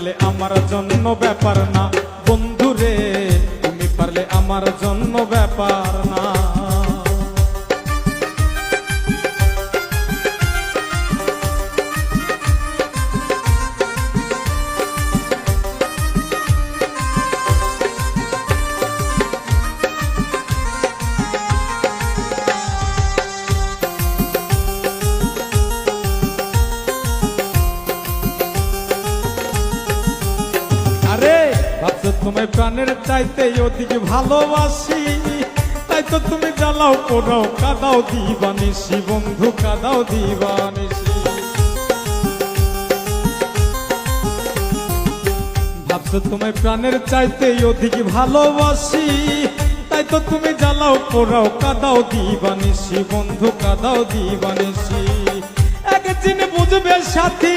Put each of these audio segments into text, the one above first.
পারলে আমার জন্য ব্যাপার না। বন্ধুরে তুমি পারলে আমার জন্য ব্যাপার না। তোমায় প্রাণের চাইতে ওদিকে ভালোবাসি। তাই তো তুমি জ্বালাও, পোড়াও, কাদাও দিবানিসি বন্ধু, কাদাও দিবানিসি তোমায় প্রাণের চাইতে ওদিকে ভালোবাসি। তাই তো তুমি জ্বালাও, পোড়াও, কাদাও দিবানিসি বন্ধু, কাদাও দিবানিসি একদিন বুঝবে সাথী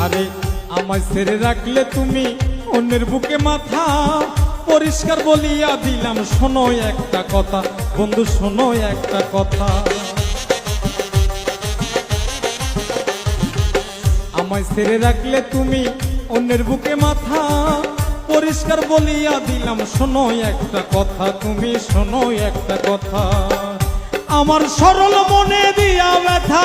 আরে আমায় ছেড়ে রাখলে তুমি অন্যের বুকে মাথা। পরিষ্কার বলিয়া দিলাম, শোনো একটা কথা। বন্ধু, শোনো একটা কথা। আমায় ছেড়ে রাখলে তুমি অন্যের বুকে মাথা। পরিষ্কার বলিয়া দিলাম, শোনো একটা কথা। তুমি শোনো একটা কথা। আমার সরল মনে দিয়া ব্যথা।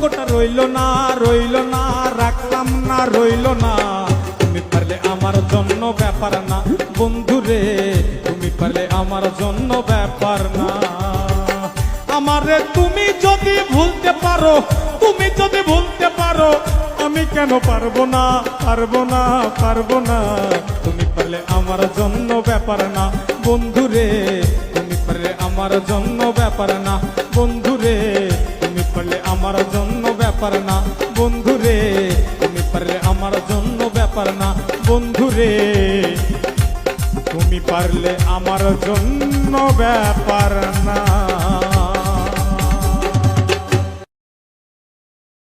সম্পর্কটা রইল না রইল না, রাখলাম না, রইল না। তুমি পারলে আমার জন্য ব্যাপার না বন্ধুরে তুমি পারলে আমার জন্য ব্যাপার না। আমারে তুমি যদি ভুলতে পারো, তুমি যদি ভুলতে পারো, আমি কেন পারব না পারব না পারব না? তুমি পারলে আমার জন্য ব্যাপার না বন্ধুরে তুমি পারলে আমার জন্য ব্যাপার না বন্ধুরে পারলে আমার জন্য ব্যাপার না। বন্ধু রে, তুমি পারলে আমার জন্য ব্যাপার না। বন্ধু রে, তুমি পারলে আমার জন্য ব্যাপার না।